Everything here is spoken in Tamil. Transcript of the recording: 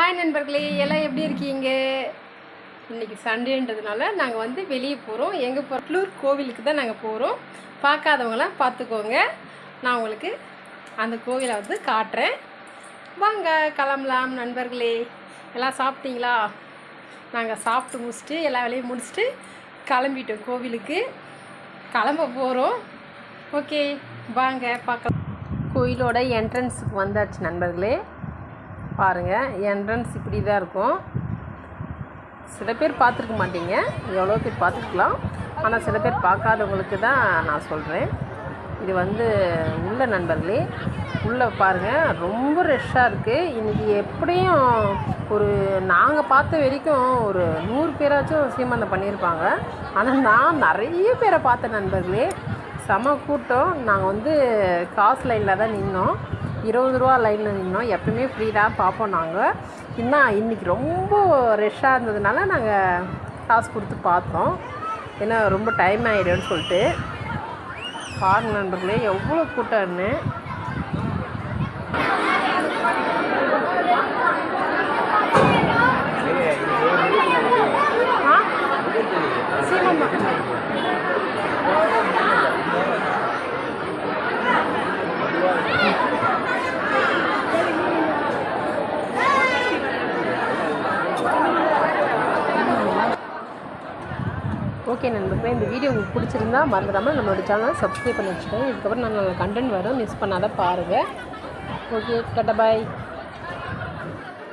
ஹாய் நண்பர்களே. எல்லாம் எப்படி இருக்கீங்க? இன்னைக்கு சண்டேன்றதுனால நாங்கள் வந்து வெளியே போகிறோம் எங்கே பட்லூர் கோவிலுக்கு தான் நாங்கள் போகிறோம் பார்க்காதவங்களாம் பார்த்துக்கோங்க. நான் உங்களுக்கு அந்த கோவிலை வந்து காட்டுறேன். வாங்க கிளம்பலாம் நண்பர்களே. எல்லாம் சாப்பிட்டீங்களா? நாங்கள் சாப்பிட்டு முடிச்சுட்டு எல்லா வேலையும் முடிச்சுட்டு கிளம்பிட்டோம் கோவிலுக்கு. கிளம்ப போகிறோம் ஓகே வாங்க பார்க்கலாம். கோயிலோட என்ட்ரன்ஸுக்கு வந்தாச்சு நண்பர்களே. பாருங்கள் என்ட்ரன்ஸ் இப்படி தான் இருக்கும். சில பேர் பார்த்துருக்க மாட்டீங்க. எவ்வளோ பேர் பார்த்துருக்கலாம். ஆனால் சில பேர் பார்க்காதவங்களுக்கு தான் நான் சொல்கிறேன் இது வந்து உள்ள நண்பர்களே உள்ளே பாருங்கள் ரொம்ப ரஷ்ஷாக இருக்குது இன்றைக்கி எப்படியும் ஒரு நாங்கள் பார்த்த வரைக்கும் ஒரு நூறு பேராச்சும் சீமந்தம் பண்ணியிருப்பாங்க. ஆனால் நான் நிறைய பேரை பார்த்த நண்பர்களே செம கூட்டம். நாங்கள் வந்து காசு லைனில் தான் நின்னோம். இருபது ரூபா லைனில் நின்னோம். எப்பவுமே ஃப்ரீ தான் பார்ப்போம் நாங்கள் இன்னும் இன்றைக்கி ரொம்ப ரஷ்ஷாக இருந்ததுனால நாங்கள் காசு கொடுத்து பார்த்தோம். ஏன்னா ரொம்ப டைம் ஆகிடும்னு சொல்லிட்டு. பாருங்க நண்பர்களே எவ்வளோ கூட்டம்னு ஆ சீமந்தம் ஓகே நண்பர்களே இந்த வீடியோ உங்களுக்கு பிடிச்சிருந்தா மறந்துடாமல் நம்மளோட சேனலை சப்ஸ்கிரைப் பண்ணி வச்சுக்கோங்க. இதுக்கப்புறம் நல்ல நல்ல கண்டென்ட் வரும் மிஸ் பண்ணாத பாருங்கள் ஓகே கட்ட பாய்